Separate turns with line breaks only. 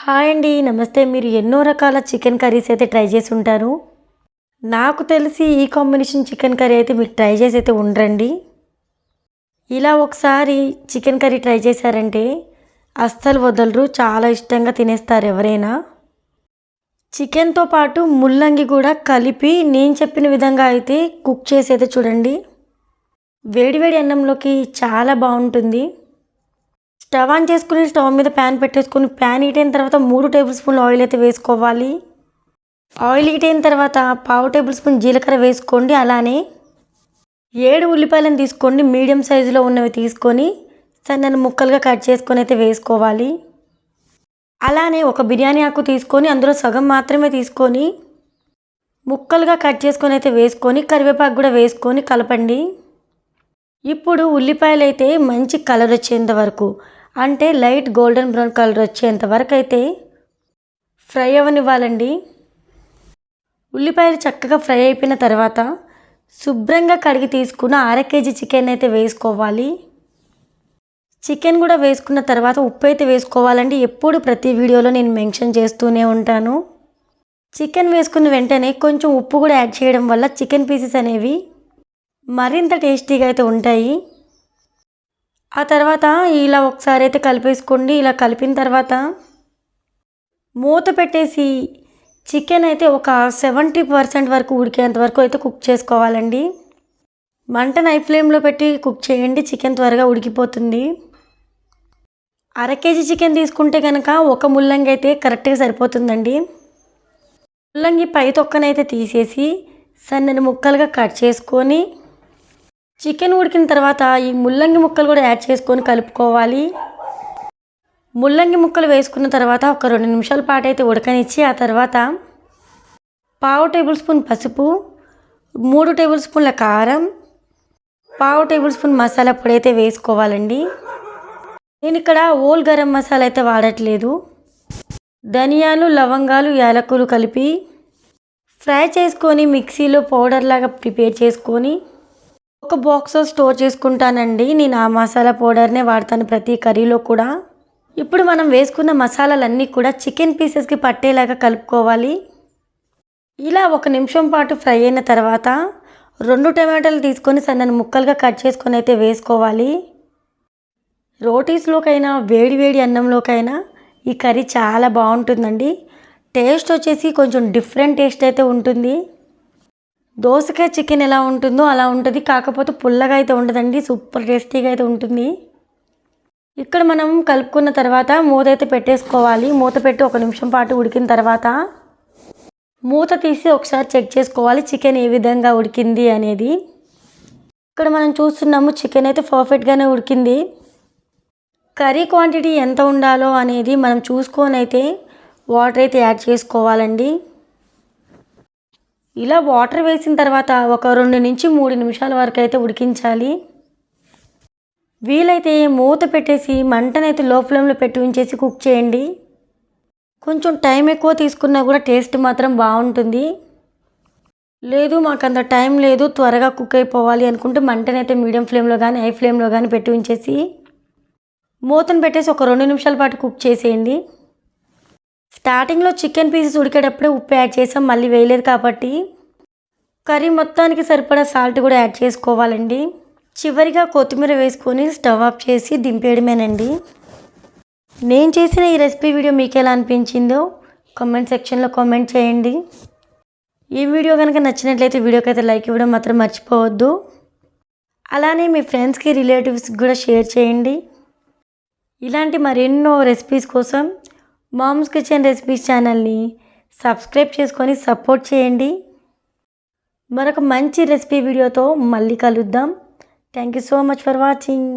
Hi అండి నమస్తే. మీరు ఎన్నో రకాల చికెన్ కర్రీస్ అయితే ట్రై చేసి ఉంటారు. నాకు తెలిసి ఈ కాంబినేషన్ చికెన్ కర్రీ అయితే మీరు ట్రై చేసి అయితే ఉండరండి. ఇలా ఒకసారి చికెన్ కర్రీ ట్రై చేశారంటే అస్సలు వదలరు చాలా ఇష్టంగా తినేస్తారు ఎవరైనా. చికెన్తో పాటు ముల్లంగి కూడా కలిపి నేను చెప్పిన విధంగా అయితే కుక్ చేసి అయితే చూడండి. వేడివేడి అన్నంలోకి చాలా బాగుంటుంది. స్టవ్ ఆన్ చేసుకుని స్టవ్ మీద ప్యాన్ పెట్టేసుకుని ప్యాన్ హీట్ అయిన తర్వాత మూడు టేబుల్ స్పూన్లు ఆయిల్ అయితే వేసుకోవాలి. ఆయిల్ హీట్ అయిన తర్వాత పావు టేబుల్ స్పూన్ జీలకర్ర వేసుకోండి అలానే ఏడు ఉల్లిపాయలను తీసుకోండి మీడియం సైజులో ఉన్నవి తీసుకొని సన్నని ముక్కలుగా కట్ చేసుకొని అయితే వేసుకోవాలి. అలానే ఒక బిర్యానీ ఆకు తీసుకొని అందులో సగం మాత్రమే తీసుకొని ముక్కలుగా కట్ చేసుకొని అయితే వేసుకొని కరివేపాకు కూడా వేసుకొని కలపండి. ఇప్పుడు ఉల్లిపాయలు అయితే మంచి కలర్ వచ్చేంత వరకు అంటే లైట్ గోల్డెన్ బ్రౌన్ కలర్ వచ్చేంత వరకు అయితే ఫ్రై అవ్వనివ్వాలండి ఉల్లిపాయలు చక్కగా ఫ్రై అయిపోయిన తర్వాత శుభ్రంగా కడిగి తీసుకున్న అర కేజీ చికెన్ అయితే వేసుకోవాలి. చికెన్ కూడా వేసుకున్న తర్వాత ఉప్పు అయితే వేసుకోవాలండి. ఎప్పుడు ప్రతి వీడియోలో నేను మెన్షన్ చేస్తూనే ఉంటాను. చికెన్ వేసుకున్న వెంటనే కొంచెం ఉప్పు కూడా యాడ్ చేయడం వల్ల చికెన్ పీసెస్ అనేవి మరింత టేస్టీగా అయితే ఉంటాయి. ఆ తర్వాత ఇలా ఒకసారి అయితే కలిపేసుకోండి. ఇలా కలిపిన తర్వాత మూత పెట్టేసి చికెన్ అయితే ఒక సెవెంటీ పర్సెంట్ వరకు ఉడికేంత వరకు అయితే కుక్ చేసుకోవాలండి. మంట నై ఫ్లేమ్లో పెట్టి కుక్ చేయండి. చికెన్ త్వరగా ఉడికిపోతుంది. అర కేజీ చికెన్ తీసుకుంటే కనుక ఒక ముల్లంగి అయితే కరెక్ట్గా సరిపోతుందండి. ముల్లంగి పై తొక్కనైతే తీసేసి సన్నని ముక్కలుగా కట్ చేసుకొని చికెన్ ఉడికిన తర్వాత ఈ ముల్లంగి ముక్కలు కూడా యాడ్ చేసుకొని కలుపుకోవాలి. ముల్లంగి ముక్కలు వేసుకున్న తర్వాత ఒక రెండు నిమిషాల పాటు అయితే ఉడకనిచ్చి ఆ తర్వాత పావు టేబుల్ స్పూన్ పసుపు మూడు టేబుల్ స్పూన్ల కారం పావు టేబుల్ స్పూన్ మసాలా పొడి అయితే వేసుకోవాలండి. నేను ఇక్కడ ఓల్ గరం మసాలా అయితే వాడట్లేదు. ధనియాలు లవంగాలు యాలకులు కలిపి ఫ్రై చేసుకొని మిక్సీలో పౌడర్ లాగా ప్రిపేర్ చేసుకొని ఒక బాక్స్లో స్టోర్ చేసుకుంటానండి. నేను ఆ మసాలా పౌడర్నే వాడతాను ప్రతి కర్రీలో కూడా. ఇప్పుడు మనం వేసుకున్న మసాలాలన్నీ కూడా చికెన్ పీసెస్కి పట్టేలాగా కలుపుకోవాలి. ఇలా ఒక నిమిషం పాటు ఫ్రై అయిన తర్వాత రెండు టమాటాలు తీసుకొని సన్నని ముక్కలుగా కట్ చేసుకొని అయితే వేసుకోవాలి. రోటీస్లోకైనా వేడి వేడి అన్నంలోకైనా ఈ కర్రీ చాలా బాగుంటుందండి. టేస్ట్ వచ్చేసి కొంచెం డిఫరెంట్ టేస్ట్ అయితే ఉంటుంది. దోసకాయ చికెన్ ఎలా ఉంటుందో అలా ఉంటుంది. కాకపోతే పుల్లగా అయితే ఉండదండి. సూపర్ టేస్టీగా అయితే ఉంటుంది. ఇక్కడ మనం కలుపుకున్న తర్వాత మూత అయితే పెట్టేసుకోవాలి. మూత పెట్టి ఒక నిమిషం పాటు ఉడికిన తర్వాత మూత తీసి ఒకసారి చెక్ చేసుకోవాలి. చికెన్ ఏ విధంగా ఉడికింది అనేది. ఇక్కడ మనం చూస్తున్నాము చికెన్ అయితే పర్ఫెక్ట్గానే ఉడికింది. కర్రీ క్వాంటిటీ ఎంత ఉండాలో అనేది మనం చూసుకొని అయితే వాటర్ అయితే యాడ్ చేసుకోవాలండి. ఇలా వాటర్ వేసిన తర్వాత ఒక రెండు నుంచి మూడు నిమిషాల వరకు అయితే ఉడికించాలి. వీలైతే మూత పెట్టేసి మంటనైతే లో ఫ్లేమ్లో పెట్టి ఉంచేసి కుక్ చేయండి. కొంచెం టైం ఎక్కువ తీసుకున్నా కూడా టేస్ట్ మాత్రం బాగుంటుంది. లేదు మాకు అంత టైం లేదు త్వరగా కుక్ అయిపోవాలి అనుకుంటే మంటనైతే మీడియం ఫ్లేమ్లో కానీ హై ఫ్లేమ్లో కానీ పెట్టి ఉంచేసి మూతను పెట్టేసి ఒక రెండు నిమిషాల పాటు కుక్ చేసేయండి. స్టార్టింగ్లో చికెన్ పీసెస్ ఉడికేటప్పుడే ఉప్పు యాడ్ చేసాం మళ్ళీ వేయలేదు కాబట్టి. కర్రీ మొత్తానికి సరిపడా సాల్ట్ కూడా యాడ్ చేసుకోవాలండి. చివరిగా కొత్తిమీర వేసుకొని స్టవ్ ఆఫ్ చేసి దింపేయడమేనండి. నేను చేసిన ఈ రెసిపీ వీడియో మీకు ఎలా అనిపించిందో కామెంట్ సెక్షన్లో కామెంట్ చేయండి. ఈ వీడియో కనుక నచ్చినట్లయితే వీడియోకి అయితే లైక్ ఇవ్వడం మాత్రం మర్చిపోవద్దు. అలానే మీ ఫ్రెండ్స్కి రిలేటివ్స్కి కూడా షేర్ చేయండి. ఇలాంటి మరెన్నో రెసిపీస్ కోసం మామ్స్ కిచెన్ రెసిపీస్ ఛానల్ని సబ్స్క్రైబ్ చేసుకొని సపోర్ట్ చేయండి. మరొక మంచి రెసిపీ వీడియోతో మళ్ళీ కలుద్దాం. Thank you so much for watching